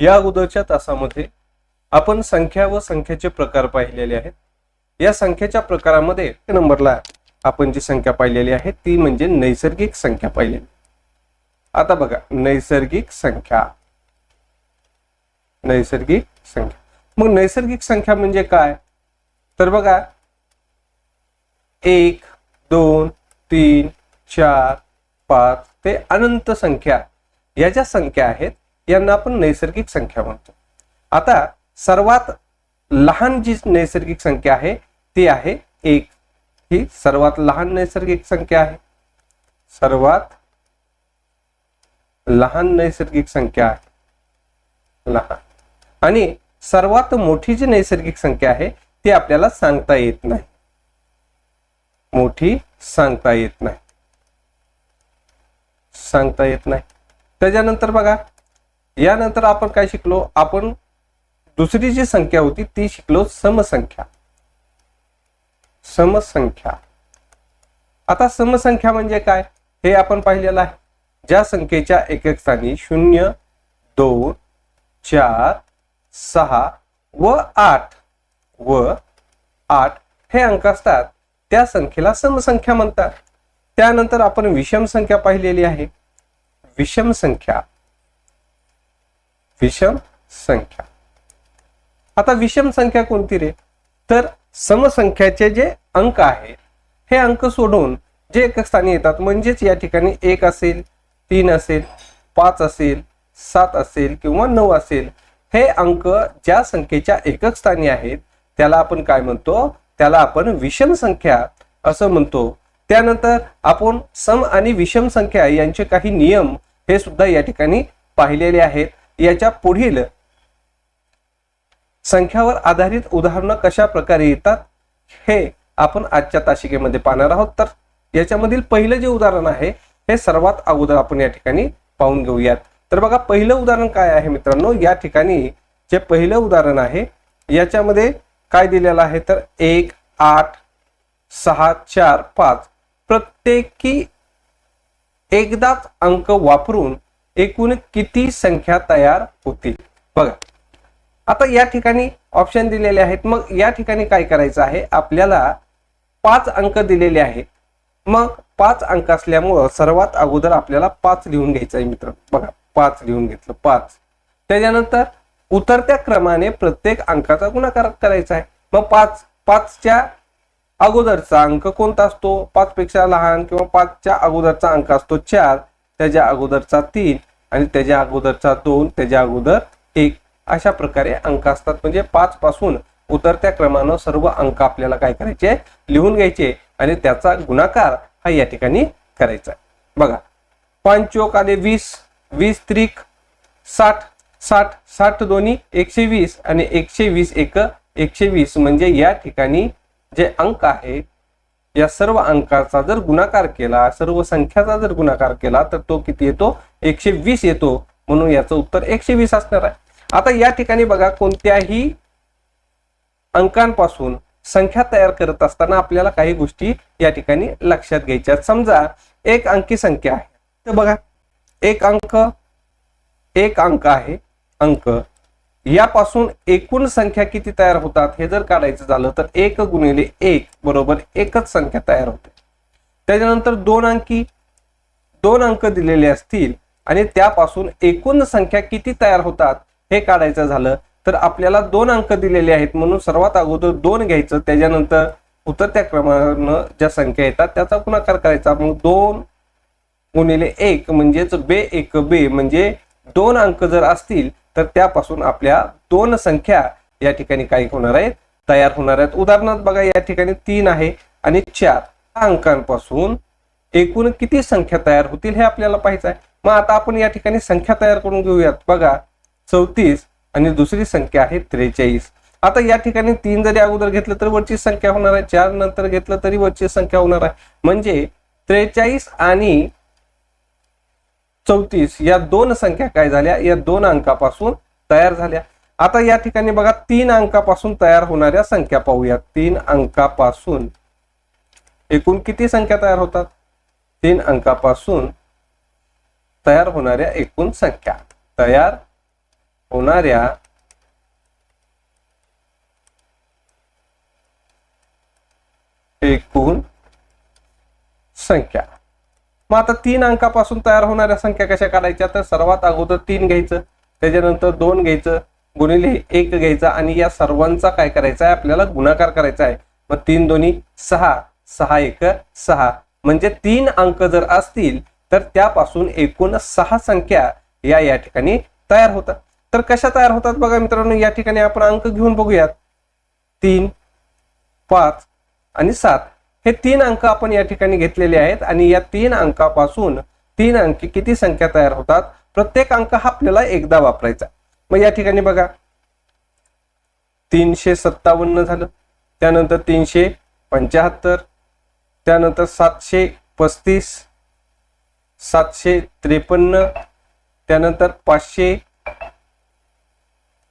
या अगोदरच्या तासामध्ये आपण संख्या व संख्येचे प्रकार पाहिलेले आहेत. या संख्येच्या प्रकारामध्ये नंबरला आपण जी संख्या पाहिलेली आहे ती म्हणजे नैसर्गिक संख्या पाहिलेली. आता बघा नैसर्गिक संख्या. नैसर्गिक संख्या. मग नैसर्गिक संख्या म्हणजे काय? तर बघा एक दोन तीन चार पाच ते अनंत संख्या. या ज्या संख्या आहेत यांना आपण नैसर्गिक संख्या म्हणतो. आता सर्वात लहान जी नैसर्गिक संख्या आहे ती आहे एक. ही सर्वात लहान नैसर्गिक संख्या आहे. सर्वात लहान नैसर्गिक संख्या आहे. लहान. आणि सर्वात मोठी जी नैसर्गिक संख्या आहे ती आपल्याला सांगता येत नाही. मोठी सांगता येत नाही. सांगता येत नाही. त्याच्यानंतर बघा यानंतर आपण काय शिकलो? आपण दुसरी जी संख्या होती ती शिकलो समसंख्या. समसंख्या. आता समसंख्या म्हणजे काय? हे आपण पाहिलेलं आहे. ज्या संख्येच्या एकक स्थानी शून्य दोन चार सहा व आठ व आठ हे अंक असतात. त्या संख्येला समसंख्या म्हणतात. त्यानंतर आपण विषम संख्या पाहिलेली आहे. विषम संख्या. विषम संख्या. आता विषम संख्या कोणती रे? तर समसंख्याचे जे अंक आहेत हे अंक सोडून जे एकक स्थानी येतात म्हणजेच या ठिकाणी एक असेल तीन असेल पाच असेल सात असेल किंवा नऊ असेल हे अंक ज्या संख्येच्या एकक स्थानी आहेत त्याला आपण काय म्हणतो? त्याला आपण विषम संख्या असं म्हणतो. त्यानंतर आपण सम आणि विषम संख्या यांचे काही नियम हे सुद्धा या ठिकाणी पाहिलेले आहेत. याच्या पुढील संख्यावर आधारित उदाहरणं कशा प्रकारे येतात हे आपण आजच्या तासिकेमध्ये पाहणार आहोत. तर याच्यामधील पहिलं जे उदाहरण आहे हे सर्वात अगोदर आपण या ठिकाणी पाहून घेऊयात. तर बघा पहिलं उदाहरण काय आहे मित्रांनो? या ठिकाणी जे पहिलं उदाहरण आहे याच्यामध्ये काय दिलेलं आहे? तर एक आठ सहा चार पाच. प्रत्येकी एकदाच अंक वापरून एकूण किती संख्या तयार होतील? बघा. आता या ठिकाणी ऑप्शन दिलेले आहेत. मग या ठिकाणी काय करायचं आहे? आपल्याला पाच अंक दिलेले आहेत. मग पाच अंक असल्यामुळं सर्वात अगोदर आपल्याला पाच लिहून घ्यायचं आहे मित्र. बघा पाच लिहून घेतलं पाच. त्याच्यानंतर उतरत्या क्रमाने प्रत्येक अंकाचा गुणाकार करायचा आहे. मग पाच पाचच्या अगोदरचा अंक कोणता असतो? पाच पेक्षा लहान किंवा पाचच्या अगोदरचा अंक असतो चार. त्याच्या अगोदरचा तीन. आणि त्याच्या अगोदरचा दोन त्याच्या अगोदर एक. अशा प्रकारे अंक असतात. म्हणजे पाच पासून उतरत्या क्रमानं सर्व अंक आपल्याला काय करायचे? लिहून घ्यायचे आणि त्याचा गुणाकार हा या ठिकाणी करायचा बघा. पंचोक आले वीस वीस त्रिक साठ साठ साठ दोन्ही एकशे वीस आणि एकशे वीस एक एकशे वीस. म्हणजे या ठिकाणी जे अंक आहे या सर्व अंकाचा जर गुणाकार केला सर्व संख्याचा जर गुणाकार केला तर तो किती येतो? एकशे वीस येतो म्हणून याचं उत्तर एकशे वीस असणार आहे. आता या ठिकाणी बघा कोणत्याही अंकांपासून संख्या तयार करत असताना आपल्याला काही गोष्टी या ठिकाणी लक्षात घ्यायच्या समजा एक अंकी संख्या आहे. तर बघा एक अंक एक अंक आहे अंक. यापासून एकूण संख्या किती तयार होतात हे जर काढायचं झालं तर एक गुणिले एक बरोबर एकच संख्या तयार होते. त्याच्यानंतर दोन अंकी दोन अंक दिलेले असतील. आणि त्यापासून एकूण संख्या किती तयार होतात हे काढायचं झालं. तर आपल्याला दोन अंक दिलेले आहेत म्हणून सर्वात अगोदर दोन घ्यायचं त्याच्यानंतर उतरत्या क्रमानं ज्या संख्या येतात त्याचा गुणाकार करायचा. मग दोन गुणिले एक म्हणजेच बे एक बे म्हणजे दोन अंक जर असतील तर त्यापासून आपल्या दोन संख्या या ठिकाणी काय होणार आहेत तयार होणार आहेत. उदाहरणार्थ बघा या ठिकाणी तीन आहे आणि चार. अंकांपासून एकूण किती संख्या तयार होतील हे आपल्याला पाहायचं आहे. मग आता आपण या ठिकाणी संख्या तयार करून घेऊयात. बघा चौतीस आणि दुसरी संख्या आहे त्रेचाळीस. आता या ठिकाणी तीन जरी अगोदर घेतलं तर वरची संख्या होणार आहे. चार नंतर घेतलं तरी वरची संख्या होणार आहे. म्हणजे त्रेचाळीस आणि चौतीस या दोन संख्या काय झाल्या? या दोन अंकापासून तयार झाल्या. आता या ठिकाणी बघा तीन अंकापासून तयार होणाऱ्या संख्या पाहूया तीन अंकापासून. एकूण किती संख्या तयार होतात? तीन अंकापासून तयार होणाऱ्या एकूण संख्या. तयार होणाऱ्या एकूण संख्या. मग आता तीन अंकापासून तयार होणाऱ्या संख्या कशा काढायच्या? तर सर्वात अगोदर तीन घ्यायचं त्याच्यानंतर दोन घ्यायचं गुणिले एक घ्यायचा आणि या सर्वांचा काय करायचा आहे? आपल्याला गुणाकार करायचा आहे. मग तीन दोन्ही सहा सहा एक सहा. म्हणजे तीन अंक जर असतील तर त्यापासून एकूण सहा संख्या या या ठिकाणी तयार होतात. तर कशा तयार होतात बघा मित्रांनो या ठिकाणी आपण अंक घेऊन बघूयात. तीन पाच आणि सात. हे तीन अंक आपण या ठिकाणी घेतलेले आहेत आणि या तीन अंकापासून तीन अंकी किती संख्या तयार होतात? प्रत्येक अंक हा आपल्याला एकदा वापरायचा. मग या ठिकाणी बघा. तीनशे सत्तावन्न झालं. त्यानंतर तीनशे पंच्याहत्तर. त्यानंतर सातशे पस्तीस. सातशे त्रेपन्न त्यानंतर पाचशे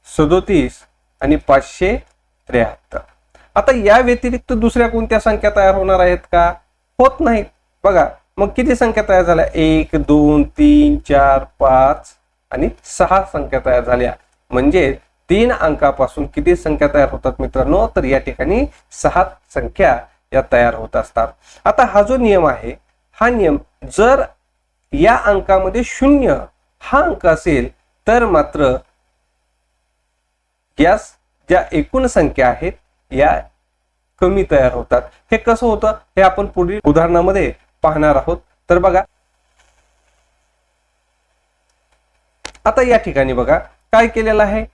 सदोतीस आणि पाचशे त्र्याहत्तर. आता या व्यतिरिक्त दुसऱ्या कोणत्या संख्या तयार होणार आहेत का? होत नाहीत. बघा मग किती संख्या तयार झाल्या? एक दोन तीन चार पाच आणि सहा संख्या तयार झाल्या. म्हणजे तीन अंकापासून किती संख्या तयार होतात मित्रांनो? तर या ठिकाणी सहा संख्या या तयार होत असतात. आता हा जो नियम आहे हा नियम जर या अंकामध्ये शून्य हा अंक असेल तर मात्र या ज्या एकूण संख्या आहेत या कमी तयार होतात. हे कसं होतं? हे आपण पुढील उदाहरणामध्ये पाहणार आहोत. तर बघा. आता या ठिकाणी बघा. काय केलेलं आहे?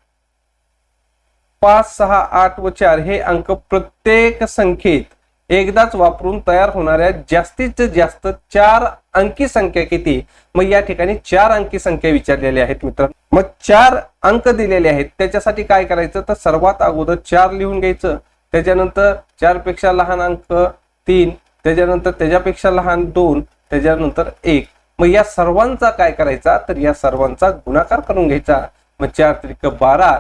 पाच सहा आठ व चार हे अंक प्रत्येक संख्येत एकदाच वापरून तयार होणाऱ्या जास्तीत जास्त चार अंकी संख्या किती? मग या ठिकाणी चार अंकी संख्या विचारलेल्या आहेत मित्र मग चार अंक दिलेले आहेत. त्याच्यासाठी काय करायचं? तर सर्वात अगोदर चार लिहून घ्यायचं. त्याच्यानंतर चारपेक्षा लहान अंक तीन त्याच्यानंतर त्याच्यापेक्षा लहान दोन त्याच्यानंतर एक. मग या सर्वांचा काय करायचा? तर या सर्वांचा गुणाकार करून घ्यायचा. मग चार त्रिक बारा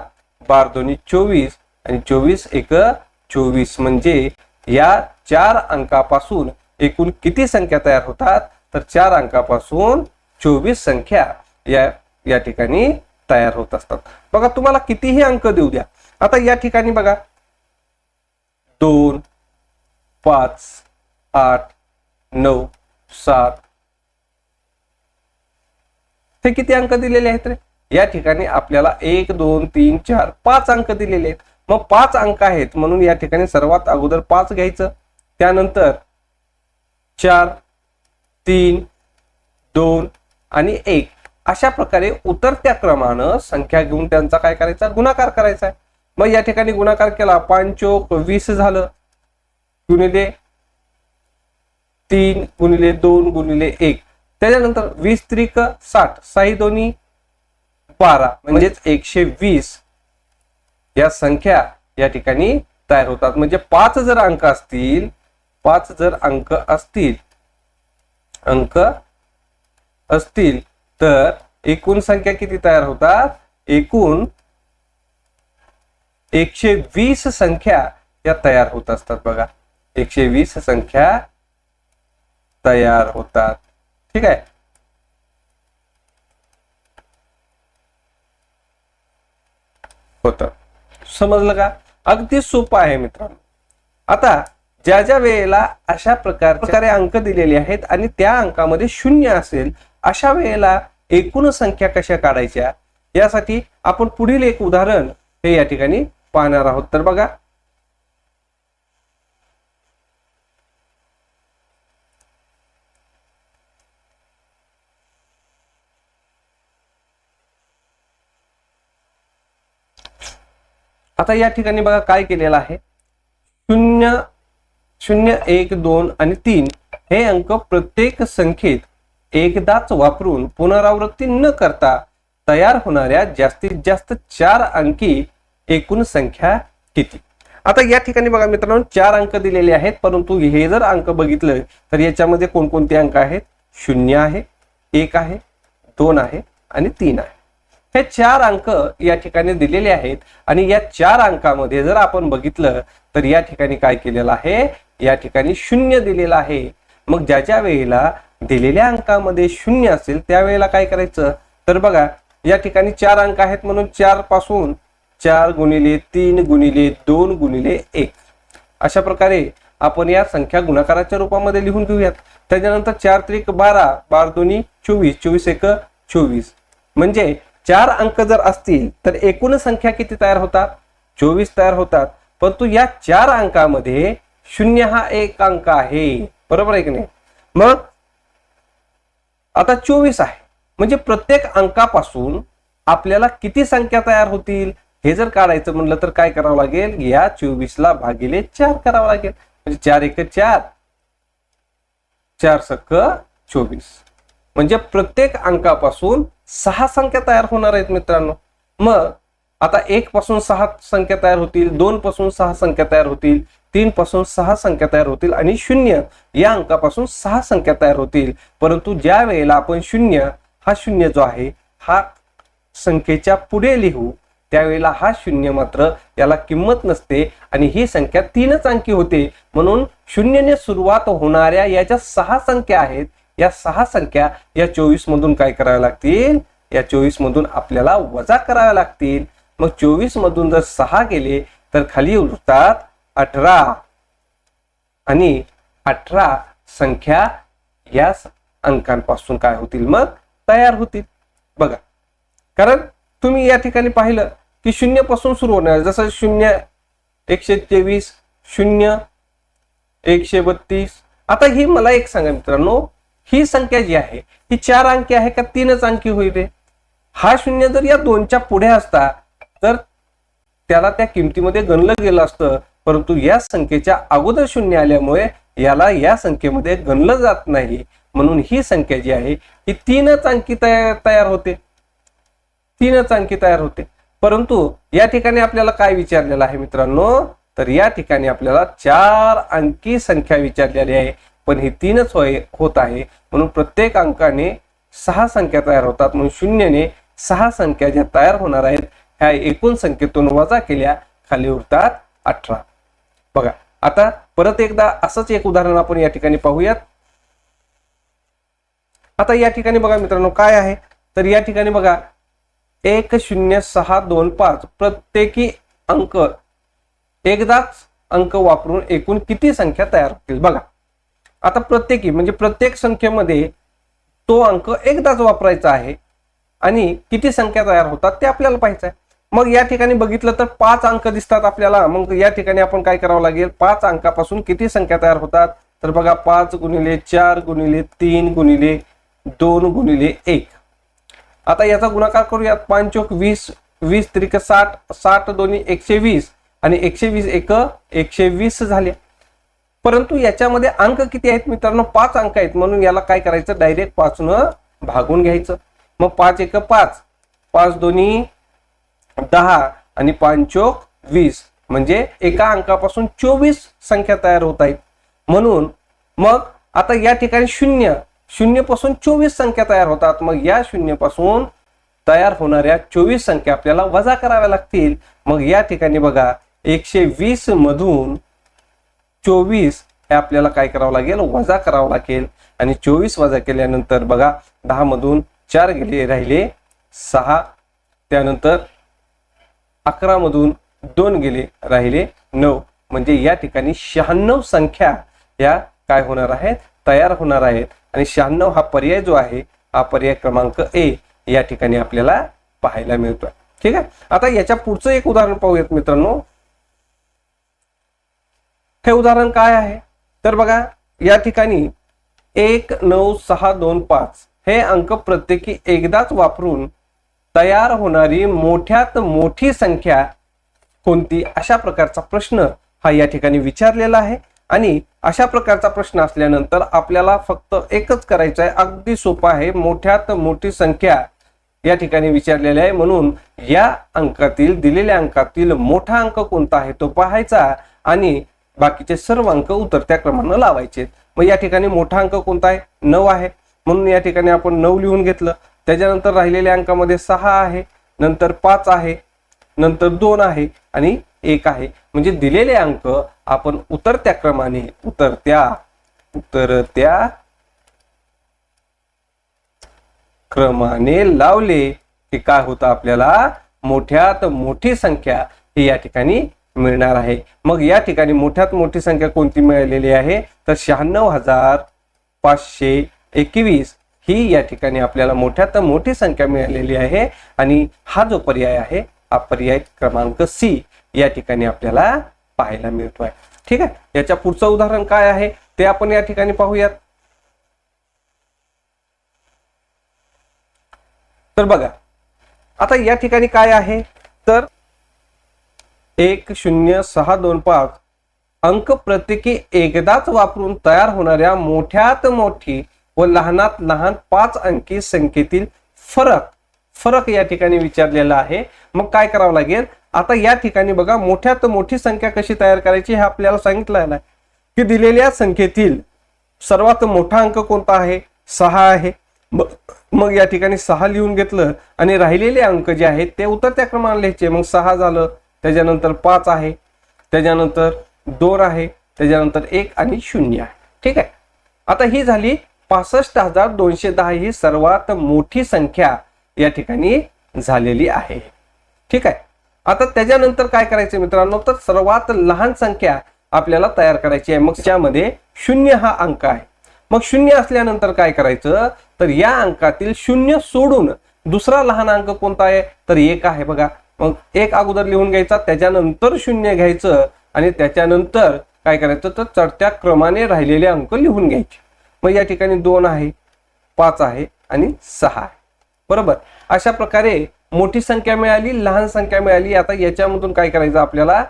बार दोन्ही चोवीस आणि चोवीस एक चोवीस. म्हणजे या चार अंकापासून एकूण किती संख्या तयार होतात? तर चार अंकापासून चोवीस संख्या या या ठिकाणी तयार होत असतात. बघा तुम्हाला कितीही अंक देऊ द्या. आता या ठिकाणी बघा. दोन पाच आठ नऊ सात. हे किती अंक दिलेले आहेत रे? या ठिकाणी आपल्याला एक दोन तीन चार पाच अंक दिलेले आहेत. मग पाच अंक आहेत म्हणून या ठिकाणी सर्वात अगोदर पाच घ्यायचं. त्यानंतर चार तीन दोन आणि एक. अशा प्रकारे उतरत्या क्रमानं संख्या घेऊन त्यांचा काय करायचा? गुणाकार करायचा आहे. मग या ठिकाणी गुणाकार केला. पाचोक वीस झालं. गुणिले तीन गुणिले दोन गुणिले एक. त्याच्यानंतर वीस त्रिक साठ. साई दोन्ही बारा. म्हणजेच एकशे वीस या संख्या या ठिकाणी तयार होतात. म्हणजे पाच जर अंक असतील पाच जर अंक असतील अंक असतील तर एकूण संख्या किती तयार होतात? एकूण एकशे वीस संख्या या तयार होत असतात बघा. एकशे वीस संख्या तयार होतात. ठीक आहे? होत. समजलं का? अगदी सोपं आहे मित्रांनो. आता ज्या ज्या वेळेला अशा प्रकार प्रकारे अंक दिलेले आहेत आणि त्या अंकामध्ये शून्य असेल अशा वेळेला एकूण संख्या कशा काढायच्या? यासाठी आपण पुढील एक उदाहरण हे या ठिकाणी पाहणार आहोत. तर बघा. आता या ठिकाणी बघा काय केलेलं आहे. शून्य शून्य एक दोन आणि तीन हे अंक प्रत्येक संख्येत एकदाच वापरून पुनरावृत्ती न करता तयार होणाऱ्या जास्तीत जास्त चार अंकी एकूण संख्या किती? आता या ठिकाणी बघा मित्रांनो चार अंक दिलेले आहेत परंतु हे जर अंक बघितलं तर याच्यामध्ये कोणकोणते अंक आहेत? शून्य आहे एक आहे दोन आहे आणि तीन आहे. हे चार अंक या ठिकाणी दिलेले आहेत आणि या चार अंकामध्ये जर आपण बघितलं तर या ठिकाणी काय केलेलं आहे? या ठिकाणी शून्य दिलेलं आहे. मग ज्या ज्या वेळेला दिलेल्या अंकामध्ये शून्य असेल त्यावेळेला काय करायचं? तर बघा या ठिकाणी चार अंक आहेत म्हणून चारपासून चार गुणिले तीन गुणिले दोन गुणिले एक. अशा प्रकारे आपण या संख्या गुणाकाराच्या रूपामध्ये लिहून घेऊयात. त्याच्यानंतर चार त्रिक बारा बार दोन्ही चोवीस चोवीस एक चोवीस. म्हणजे चार अंक जर असतील तर एकूण संख्या किती तयार होतात? चोवीस तयार होतात. परंतु या चार अंकामध्ये शून्य हा एक अंक आहे. बरोबर आहे की नाही? मग आता चोवीस आहे. म्हणजे प्रत्येक अंकापासून आपल्याला किती संख्या तयार होतील? हे जर काढायचं म्हणलं तर काय करावं लागेल? या चोवीसला भागिले चार करावं लागेल. म्हणजे चार एक चार. चार सक्क चोवीस. म्हणजे प्रत्येक अंकापासून सहा संख्या तयार होणार आहेत मित्रांनो. मग आता एक पासून सहा संख्या तयार होतील दोन पासून सहा संख्या तयार होतील तीन पासून सहा संख्या तयार होतील आणि शून्य या अंकापासून सहा संख्या तयार होतील. परंतु ज्या वेळेला आपण शून्य हा शून्य जो आहे हा संख्येच्या पुढे लिहू त्यावेळेला हा शून्य मात्र याला किंमत नसते आणि ही संख्या तीनच अंकी होते. म्हणून शून्यने सुरुवात होणाऱ्या या सहा संख्या आहेत या सहा संख्या या चोवीस मधून काय कराव्या लागतील? या चोवीस मधून आपल्याला वजा कराव्या लागतील. मग चोवीस मधून जर सहा गेले तर खाली उरतात अठरा आणि अठरा संख्या या अंकांपासून काय होतील? मग तयार होतील. बघा. कारण तुम्ही या ठिकाणी पाहिलं की शून्यपासून सुरू होणार. जसं शून्य एकशे तेवीस शून्य एकशे बत्तीस. आता ही मला एक सांगा मित्रांनो ही संख्या जी आहे ही चार अंकी आहे का तीनच अंकी होईल रे? हा शून्य जर या दोनच्या पुढे असता तर त्याला त्या किमतीमध्ये गणलं गेलं असतं परंतु या संख्येच्या अगोदर शून्य आल्यामुळे याला या संख्येमध्ये गणलं जात नाही. म्हणून ही संख्या जी आहे ही तीनच अंकी तयार तयार होते. तीनच अंकी तयार होते. परंतु या ठिकाणी आपल्याला काय विचारलेलं आहे मित्रांनो? तर या ठिकाणी आपल्याला चार अंकी संख्या विचारलेली आहे. पण ही तीनच होय होत आहे. म्हणून प्रत्येक अंकाने सहा संख्या तयार होतात. म्हणून शून्यने सहा संख्या ज्या तयार होणार आहेत ह्या एकूण संख्येतून वजा केल्या खाली उरतात अठरा. बघा आता परत एकदा असंच एक उदाहरण आपण या ठिकाणी पाहूयात. आता या ठिकाणी बघा मित्रांनो काय आहे? तर या ठिकाणी बघा एक शून्य सहा दोन पाच प्रत्येकी अंक एकदाच अंक वापरून एकूण किती संख्या तयार होतील? बघा आता प्रत्येकी म्हणजे प्रत्येक संख्येमध्ये तो अंक एकदाच वापरायचा आहे आणि किती संख्या तयार होतात ते आपल्याला पाहायचं आहे. मग या ठिकाणी बघितलं तर पाच अंक दिसतात आपल्याला. मग या ठिकाणी आपण काय करावं लागेल? पाच अंकापासून किती संख्या तयार होतात? तर बघा पाच गुणिले चार गुणिले तीन गुणिले दोन गुणिले एक. आता याचा गुणाकार करूयात. पांचोक वीस वीस त्रिक साठ साठ दोन्ही एकशे वीस आणि एकशे वीस एक एकशे वीस झाले. परंतु याच्यामध्ये अंक किती आहेत मित्रांनो? पाच अंक आहेत. म्हणून याला काय करायचं? डायरेक्ट पाचनं भागून घ्यायचं. मग पाच एक पाच पाच दोन्ही दहा आणि पाचोक वीस. म्हणजे एका अंकापासून चोवीस संख्या तयार होत आहेत. म्हणून मग आता या ठिकाणी शून्य शून्यपासून चोवीस संख्या तयार होतात. मग या शून्यपासून तयार होणाऱ्या चोवीस संख्या आपल्याला वजा कराव्या लागतील. मग या ठिकाणी बघा एकशे वीस मधून चोवीस हे आपल्याला काय करावं लागेल? वजा करावं लागेल. आणि चोवीस वजा केल्यानंतर बघा दहा मधून चार गेले राहिले सहा. त्यानंतर अकरा मधून दोन गेले राहिले नऊ. म्हणजे या ठिकाणी शहाण्णव संख्या या काय होणार आहेत? तयार होणार आहेत. आणि शहाण्णव हा पर्याय जो आहे हा पर्याय क्रमांक ए या ठिकाणी आपल्याला पाहायला मिळतोय. ठीक आहे? आता याच्या पुढचं एक उदाहरण पाहूयात मित्रांनो. हे उदाहरण काय आहे? तर बघा या ठिकाणी एक नऊ सहा दोन पाच हे अंक प्रत्येकी एकदाच वापरून तयार होणारी मोठ्यात मोठी संख्या कोणती? अशा प्रकारचा प्रश्न हा या ठिकाणी विचारलेला आहे. आणि अशा प्रकारचा प्रश्न असल्यानंतर आपल्याला फक्त एकच करायचं आहे अगदी सोपं आहे. मोठ्यात मोठी संख्या या ठिकाणी विचारलेली आहे. म्हणून या अंकातील दिलेल्या अंकातील मोठा अंक कोणता आहे तो पाहायचा आणि बाकीचे सर्व अंक उतरत्या क्रमानं लावायचे मग या ठिकाणी मोठा अंक कोणता आहे? नऊ आहे. म्हणून या ठिकाणी आपण नऊ लिहून घेतलं. त्याच्यानंतर राहिलेल्या अंकामध्ये सहा आहे नंतर पाच आहे नंतर दोन आहे आणि एक आहे. म्हणजे दिलेले अंक आपण उतरत्या क्रमाने उतरत्या उतरत्या क्रमाने लावले की काय होतं आपल्याला? मोठ्यात मोठी संख्या ही या ठिकाणी मिळणार आहे. मग या ठिकाणी मोठ्यात मोठी संख्या कोणती मिळालेली आहे? तर शहाण्णव हजार पाचशे एकवीस ही या ठिकाणी आपल्याला मोठ्यात मोठी संख्या मिळालेली आहे. आणि हा जो पर्याय आहे हा पर्याय क्रमांक सी या ठिकाणी आपल्याला पाहायला मिळतोय. ठीक आहे? याच्या पुढचं उदाहरण काय आहे? ते आपण या ठिकाणी पाहूयात. तर बघा आता या ठिकाणी काय आहे? तर एक शून्य सहा दोन पाच अंक प्रत्येकी एकदाच वापरून तयार होणाऱ्या मोठ्यात मोठी व लहानात लहान पाच अंकी संख्येतील फरक फरक या ठिकाणी विचारलेला आहे. मग काय करावं लागेल? आता या ठिकाणी बघा मोठ्यात मोठी संख्या कशी तयार करायची हे आपल्याला सांगितलं आहे की दिलेल्या संख्येतील सर्वात मोठा अंक कोणता आहे? सहा आहे. मग मग या ठिकाणी सहा लिहून घेतलं आणि राहिलेले अंक जे आहेत ते उतरत्या क्रमाने लिहायचे. मग सहा झालं त्याच्यानंतर पाच आहे त्याच्यानंतर दोन आहे त्याच्यानंतर एक आणि शून्य आहे. ठीक आहे? आता ही झाली पासष्ट हजार दोनशे दहा ही सर्वात मोठी संख्या या ठिकाणी झालेली आहे. ठीक आहे? आता त्याच्यानंतर काय करायचं मित्रांनो? तर सर्वात लहान संख्या आपल्याला तयार करायची आहे. मग त्यामध्ये शून्य हा अंक आहे. मग शून्य असल्यानंतर काय करायचं? तर या अंकातील शून्य सोडून दुसरा लहान अंक कोणता आहे? तर एक आहे बघा. मग एक अगोदर लिहून घ्यायचा त्याच्यानंतर शून्य घ्यायचं आणि त्याच्यानंतर काय करायचं? तर चढत्या क्रमाने राहिलेले अंक लिहून घ्यायचे. मग या ठिकाणी दोन आहे पाच आहे आणि सहा आहे. बरोबर? अशा प्रकारे मोठी संख्या मिळाली लहान संख्या मिळाली. आता याच्यामधून काय करायचं आपल्याला?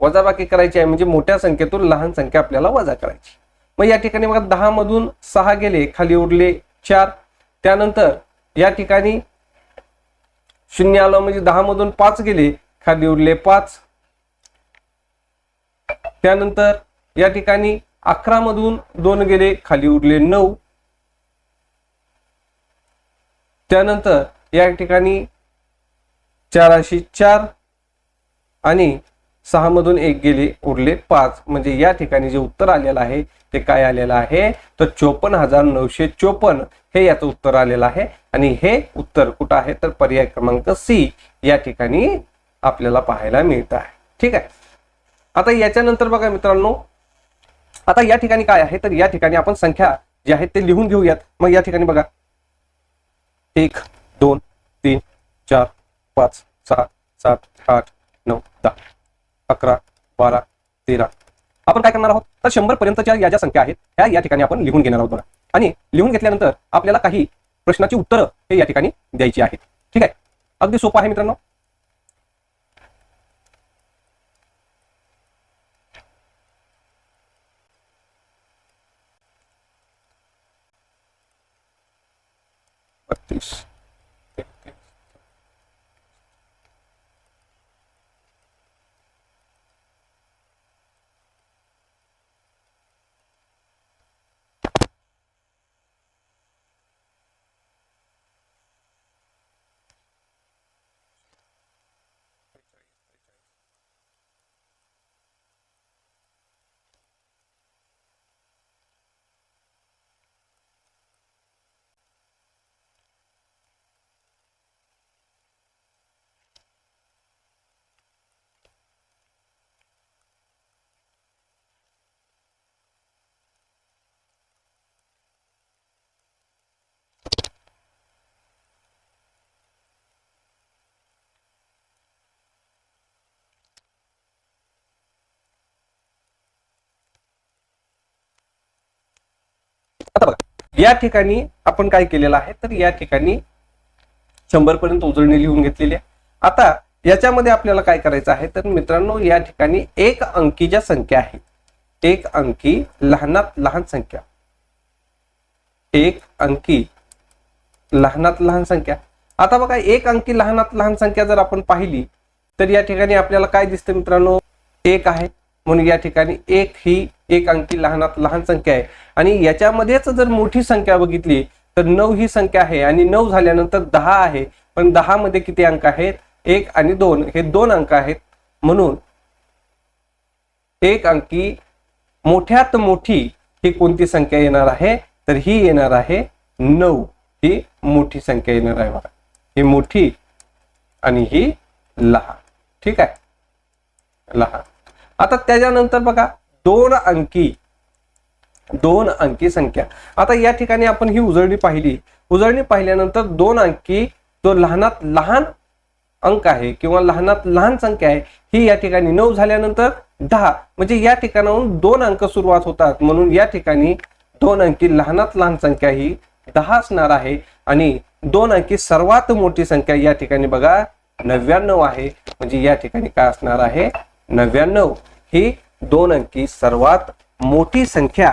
वजाबाकी करायची आहे. म्हणजे मोठ्या संख्येतून लहान संख्या आपल्याला वजा करायची. मग या ठिकाणी बघा दहा मधून सहा गेले खाली उरले चार. त्यानंतर या ठिकाणी शून्य आलं म्हणजे दहा मधून पाच गेले खाली उरले पाच. त्यानंतर या ठिकाणी अकरा मधून दोन गेले खाली उरले नऊ. त्यानंतर या ठिकाणी चाराशी चार आणि सहा मधून एक गेले उरले पाच. म्हणजे या ठिकाणी जे उत्तर आलेलं आहे ते काय आलेलं आहे? तर चोपन्न हजार नऊशे चोपन्न हे याचं उत्तर आलेलं आहे. आणि हे उत्तर कुठं आहे? तर पर्याय क्रमांक सी या ठिकाणी आपल्याला पाहायला मिळत आहे. ठीक आहे. आता याच्यानंतर बघा मित्रांनो आता या ठिकाणी काय आहे? तर या ठिकाणी आपण संख्या जे आहेत ते लिहून घेऊयात. मग या ठिकाणी बघा. एक दोन तीन चार पाच सहा सात आठ नऊ दहा अकरा बारा तेरा. आपण काय करणार आहोत? तर शंभर पर्यंतच्या या ज्या संख्या आहेत त्या या ठिकाणी आपण लिहून घेणार आहोत बघा. आणि लिहून घेतल्यानंतर आपल्याला काही प्रश्नाची उत्तरं हे या ठिकाणी द्यायची आहेत. ठीक आहे? अगदी सोपं आहे मित्रांनो. बत्तीस आता बघा या ठिकाणी आपण काय केलेलं आहे? तर या ठिकाणी शंभर पर्यंत उजळणी लिहून घेतलेली आहे. आता याच्यामध्ये आपल्याला काय करायचं आहे? तर मित्रांनो या ठिकाणी एक अंकी ज्या संख्या आहेत एक अंकी लहानात लहान संख्या. एक अंकी लहानात लहान संख्या. आता बघा एक अंकी लहानात लहान संख्या जर आपण पाहिली तर या ठिकाणी आपल्याला काय दिसतं मित्रांनो? एक आहे. म्हणून या ठिकाणी एक ही एक अंकी लहानात लहान संख्या आहे. आणि याच्यामध्येच जर मोठी संख्या बघितली तर नऊ ही संख्या आहे. आणि नऊ झाल्यानंतर दहा आहे. पण दहा मध्ये किती अंक आहेत? एक आणि दोन. हे दोन अंक आहेत. म्हणून एक अंकी मोठ्यात मोठी ही कोणती संख्या येणार आहे? तर ही येणार आहे नऊ. ही मोठी संख्या येणार आहे बघा. ही मोठी आणि ही लहान. ठीक आहे? लहान. आता त्याच्यानंतर बघा. दोन अंकी दोन अंकी संख्या. आता या ठिकाणी आपण ही उजळणी पाहिली. उजळणी पाहिल्यानंतर दोन अंकी जो लहानात लहान अंक आहे किंवा लहानात लहान संख्या आहे ही या ठिकाणी नऊ झाल्यानंतर दहा. म्हणजे या ठिकाणाहून दोन अंक सुरुवात होतात. म्हणून या ठिकाणी दोन अंकी लहानात लहान संख्या ही दहा असणार आहे. आणि दोन अंकी सर्वात मोठी संख्या या ठिकाणी बघा नव्याण्णव आहे. म्हणजे या ठिकाणी काय असणार आहे? नव्याण्णव. ही दोन अंकी सर्वात मोठी संख्या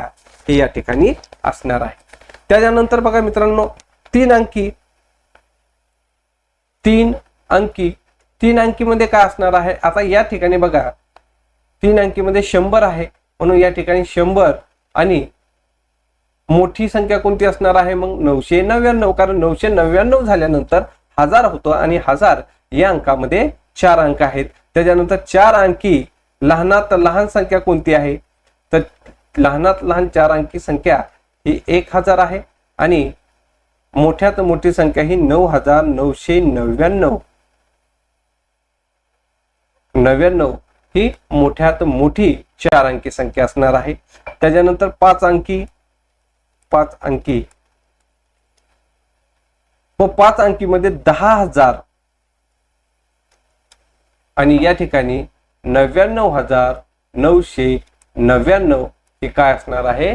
ही या ठिकाणी असणार आहे. त्याच्यानंतर बघा मित्रांनो तीन अंकी तीन अंकी तीन अंकीमध्ये काय असणार आहे? आता या ठिकाणी बघा तीन अंकीमध्ये शंभर आहे. म्हणून या ठिकाणी शंभर आणि मोठी संख्या कोणती असणार आहे? मग नऊशे नव्याण्णव कारण नऊशे नव्याण्णव झाल्यानंतर हजार होतो आणि हजार या अंकामध्ये चार अंक आहेत. त्याच्यानंतर चार अंकी लहानात लहान संख्या कोणती आहे? तर लहानात लहान चार अंकी संख्या ही एक हजार आहे आणि मोठ्यात मोठी संख्या ही नऊ हजार नऊशे नव्याण्णव. नव्याण्णव ही मोठ्यात मोठी चार अंकी संख्या असणार आहे. त्याच्यानंतर पाच अंकी पाच अंकी. व पाच अंकीमध्ये दहा हजार. आणि या ठिकाणी नव्याण्णव हजार नऊशे नव्याण्णव ही काय असणार आहे?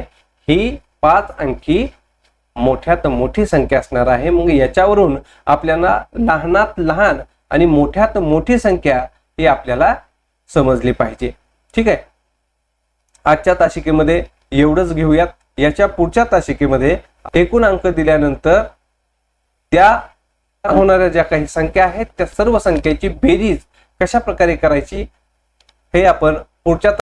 ही पाच अंकी मोठ्यात मोठी संख्या असणार आहे. मग याच्यावरून आपल्याला लहानात लहान आणि मोठ्यात मोठी संख्या ही आपल्याला समजली पाहिजे. ठीक आहे? आजच्या तासिकेमध्ये एवढंच घेऊयात. याच्या पुढच्या तासिकेमध्ये एकूण अंक दिल्यानंतर त्या होणाऱ्या ज्या काही संख्या आहेत त्या सर्व संख्येची बेरीज कशा प्रकारे करायची? हे आपण पुढच्या